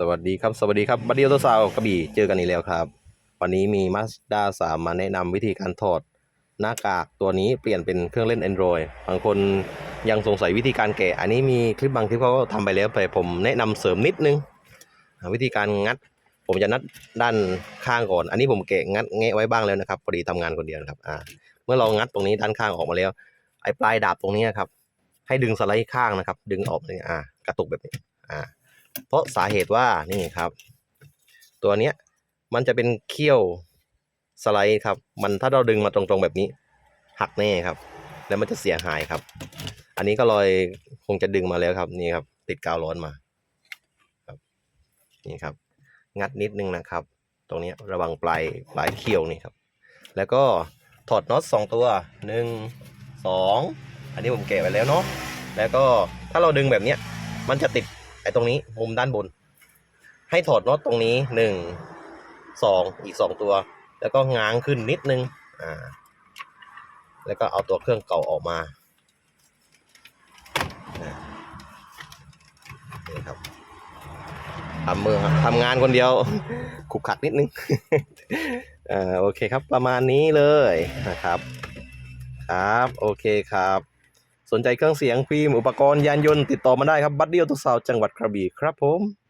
สวัสดีครับ สวัสดีครับบัดเดียวตัวสาวกระบี่เจอกันอีกแล้วครับ วันนี้มี Mazda 3 มาแนะนำวิธีการถอดหน้ากากตัวนี้เปลี่ยนเป็นเครื่องเล่น Android บางคนยังสงสัยวิธีการแกะ อันนี้มีคลิปบางคลิปเขาก็ทำไปแล้วแต่ผมแนะนำเสริมนิดนึง วิธีการงัด ผมจะนัดด้านข้างก่อน อันนี้ผมแกะงัดแงะไว้บ้างแล้วนะครับพอดีทำงานคนเดียวครับอ่าเมื่อเรางัดตรงนี้ด้านข้างออกมาแล้ว ไอ้ปลายดาบตรงนี้ครับให้ดึงสไลด์ข้างนะครับ ดึงออกเลยอ่ากระตุกแบบนี้อ่า เพราะสาเหตุว่านี่ครับ ตัวเนี้ยมันจะเป็นเขี้ยวสไลด์ครับ มันถ้าเราดึงมาตรงๆแบบนี้ หักแน่ครับ แล้วมันจะเสียหายครับ อันนี้ก็ลอยคงจะดึงมาแล้วครับนี่ครับ ติดกาวร้อนมาครับนี่ครับ งัดนิดนึงนะครับ ตรงนี้ระวังปลายปลายเขี้ยวนี่ครับ แล้วก็ถอดน็อตสองตัวหนึ่งสองอันนี้ผมแกะไว้แล้วเนาะแล้วก็ถ้าเราดึงแบบเนี้ยมันจะติด อ้ตรงนี้มุมด้านบน ให้ถอดน็อตตรงนี้หนึ่งสองอีกสองตัว แล้วก็ง้างขึ้นนิดนึงอ่าแล้วก็เอาตัวเครื่องเก่าออกมานี่ครับทำมือทำงานคนเดียวขุกขักนิดนึงอ่าโอเคครับประมาณนี้เลยนะครับ ครับ โอเคครับ สนใจเครื่องเสียงฟิล์มอุปกรณ์ยานยนต์ติดต่อมาได้ครับบัตเดียวทุกสาวจังหวัดกระบี่ครับผม